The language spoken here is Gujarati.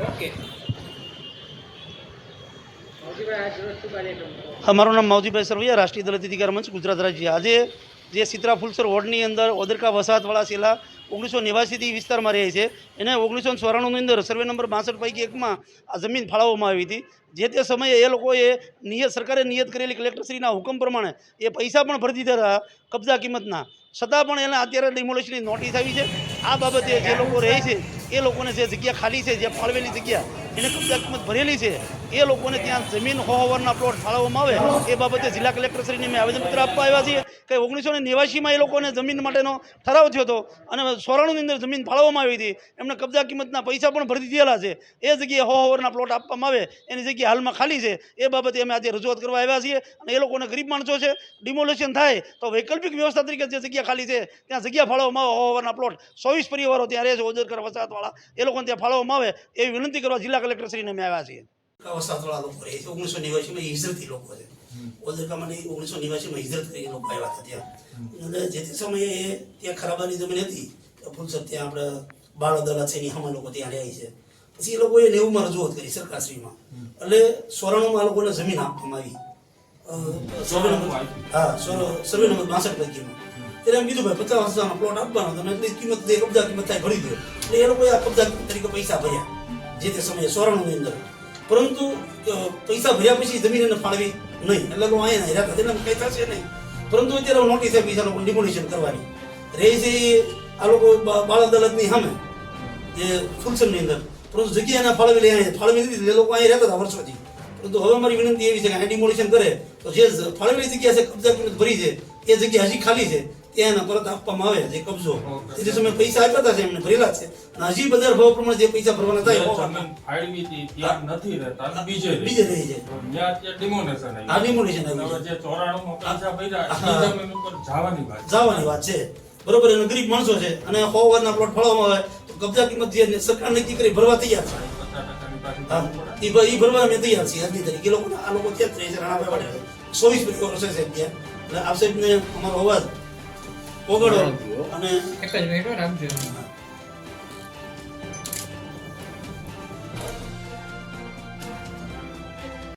ઓકે. મારું નામ માવજીભાઈ સરવૈયા રાષ્ટ્રીય દલિત અધિકાર મંચ ગુજરાત રાજ્ય. આજે જે સિત્રા ફૂલસર વોર્ડની અંદર ઓદરકા વસાહતવાળા છેલ્લા ઓગણીસો નેવાસીથી વિસ્તારમાં રહે છે. એને ઓગણીસો ચોરાણુંની અંદર સર્વે નંબર બાસઠ પૈકી એકમાં આ જમીન ફાળવવામાં આવી હતી. જે તે સમયે એ લોકોએ નિયત સરકારે નિયત કરેલી કલેક્ટરશ્રીના હુકમ પ્રમાણે એ પૈસા પણ ભરી દીધા હતા કબજા કિંમતના. છતાં પણ એને અત્યારે ડિમોલેશનની નોટિસ આવી છે. આ બાબતે જે લોકો રહે છે એ લોકોને જે જગ્યા ખાલી છે જે ફાળવેલી જગ્યા એને કબજા કિંમત ભરેલી છે. એ લોકોને ત્યાં જમીન હોવાના પ્લોટ ફાળવવામાં આવે, એ બાબતે જિલ્લા કલેક્ટરશ્રીને મેં આવેદનપત્ર આપવા આવ્યા છીએ કે ઓગણીસો ને નેવાસીમાં એ લોકોને જમીન માટેનો ઠરાવ થયો હતો અને સોરાણુની અંદર જમીન ફાળવવામાં આવી હતી. એમને કબજા કિંમતના પૈસા પણ ભરી દીધેલા છે. એ જગ્યાએ હો ઓવરના પ્લોટ આપવામાં આવે, એની જગ્યા હાલમાં ખાલી છે. એ બાબતે અમે આજે રજૂઆત કરવા આવ્યા છીએ અને એ લોકોને ગરીબ માણસો છે, ડિમોલેશન થાય તો વૈકલ્પિક વ્યવસ્થા તરીકે જે જગ્યા ખાલી છે, ત્યાં જગ્યા ફાળવવામાં આવે હો ઓવરના પ્લોટ. ચોવીસ પરિવારો ત્યાં રહે છે ઓજરકર વસાહતવાળા એ લોકોને ત્યાં ફાળવવામાં આવે, એવી વિનંતી કરવા જિલ્લા કલેક્ટરશ્રીને અમે આવ્યા છીએ. વસાહતવાળા લોકો રહે છે ઓગણીસો નેવાસીમાં હિજરતી લોકો છે. ઓદરકામાં ઓગણીસો નેવાસીમાં હિજરત કરી લોકો આવ્યા હતા ત્યાં. અને જે તે સમયે એ ત્યાં ખરાબાની જમીન હતી ફુલસદ ત્યાં આપણે બાળ છે એની હમણાં લોકો ત્યાં રહ્યા છે. પછી એ લોકોએ નેવુંમાં રજૂઆત કરી સરકારશ્રીમાં. એટલે સોરાણુંમાં આ લોકોને જમીન આપવામાં આવી. સર્વે નંબર હા સર્વે- નંબર બાસઠ પૈકીમાં ત્યારે એમ કીધું ભાઈ પચાસ હજારનો પ્લોટ આપવાનો તમે એટલી કિંમત જે કબજા કિંમત થાય ભરી દો. એટલે એ લોકોએ આ કબજા તરીકે પૈસા ભર્યા. જે તે સમયે સોરાણુંની અંદર. પરંતુ પૈસા ભર્યા પછી જમીન એને ફાળવી નહીં. એટલે લોકો અહીંયા હેરા થશે એને કંઈ થશે નહીં. પરંતુ અત્યારે નોટિસ આપી છે ડિમોલિશન કરવાની. રહી છે આ લોકો બાળ અદાલતની સામે, જે ફુલસનની અંદર. પરંતુ જગ્યા એના ફાળવી લઈ ફાળવી દીધી એ લોકો અહીંયા રહેતા હતા વર્ષોથી. પરંતુ હવે મારી વિનંતી એવી છે કે આ ડિમોલિશન કરે. તો જ ફાળવેલી જગ્યા છે, કબજા કિંમત ભરી છે, એ જગ્યા હજી ખાલી છે. ત્યાં એને પરત આપવામાં આવે જે કબજો. એટલે તમે પૈસા આપ્યા હતા એમને ભરેલા છે. હજી બજાર ભાવ પ્રમાણે જે પૈસા ભરવાના થાય નથી રહેતા બીજે બીજે રહી જાય આવી. આ ડિમોલિશન હવે આવી છે જે 94 માં પૈસા ભર્યા, હા. એ જમીન ઉપર જવાની વાત છે. જવાની વાત છે. બરોબર એને ગરીબ માણસો છે. અને સો વારના પ્લોટ ફળવામાં આવે તો કબજા કિંમત જે સરકાર નક્કી કરી ભરવા તૈયાર છે. એ ભરવા અમે તૈયાર છીએ આજની તારીખે. લોકો આ લોકો ત્યાં જ રહે છે રાણાભાઈ ચોવીસ પરિવારો છે ત્યાં એટલે આપ સાહેબને અમારો અવાજ 그거를 안에 네. 헷갈리면 해결하면 되는 거야.